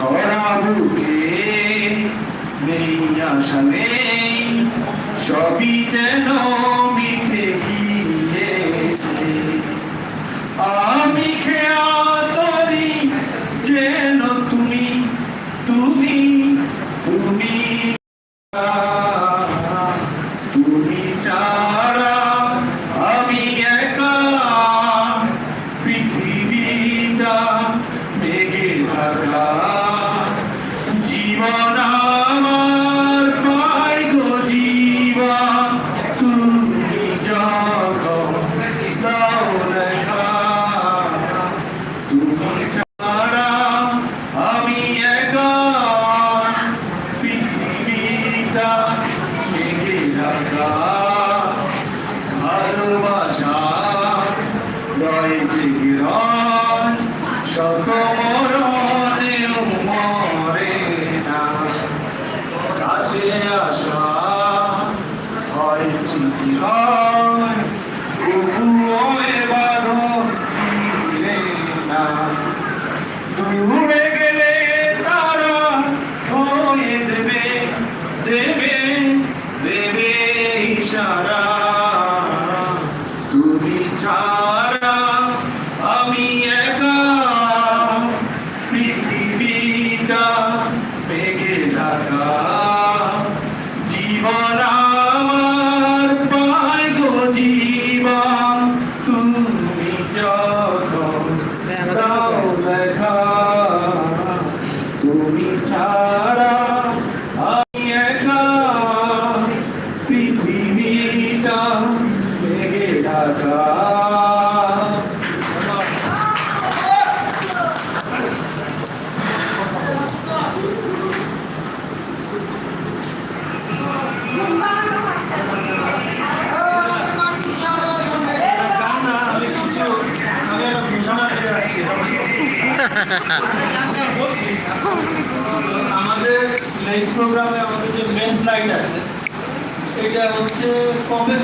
খরা বুকে নেই আশা নেই সবই যেন মিটে গিয়েছে আমি খেয়া তরি যেন তুমি তুমি তুমি তুমি ছাড়া আমি একা পৃথিবীটা মেঘে ঢাকা ভালোবাসা রয়েছে গিরণ শত মরণে মরে না। কাছে আসা হয় স্মৃতি হয় ছাড়া আমি একা পৃথিবীটা মেঘে ঢাকা জীবন আমার পায় গো জীবন তুমি যখন দাও দেখা তুমি ছাড়া আমাদের নেক্সট প্রোগ্রামে আমাদের যে মেস নাইট আছে এটা হচ্ছে কবে